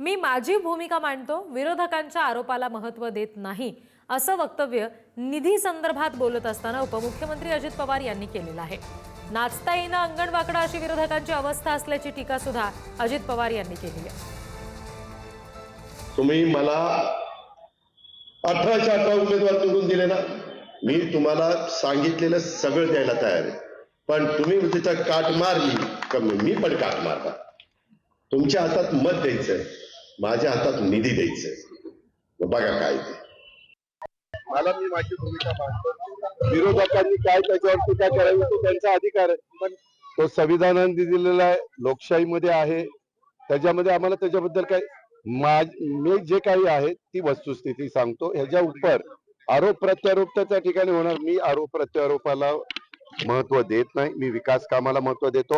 मी माझी भूमिका मांडतो विरोधकांच्या आरोपाला महत्त्व देत नाही असं वक्तव्य निधी संदर्भात बोलत असताना उपमुख्यमंत्री अजित पवार यांनी केलेलं आहे. नाचता येईना अंगण वाकडा अशी विरोधकांची अवस्था असल्याची टीका सुद्धा अजित पवार यांनी केली आहे. तुम्ही मला अठराशे अठरा उमेदवार निवडून दिले ना मी तुम्हाला सांगितलेलं सगळं द्यायला तयार आहे. पण तुम्ही तिथं काट मारली कमी मी पण काट मारणार तुमच्या हातात मत द्यायचंय माझ्या हातात निधी द्यायचंय. बघा काय ते. मला मी माझी भूमिका मांडतो. विरोधकांनी काय त्याच्यावर टीका करावी तो त्यांचा अधिकार आहे. पण तो संविधानाने दिलेला आहे लोकशाहीमध्ये आहे. त्याच्यामध्ये आम्हाला त्याच्याबद्दल काय माझ मी जे काही आहे ती वस्तुस्थिती सांगतो. ह्याच्या उपर आरोप प्रत्यारोप तर त्या ठिकाणी होणार. मी आरोप प्रत्यारोपाला महत्त्व देत नाही. मी विकास कामाला महत्त्व देतो.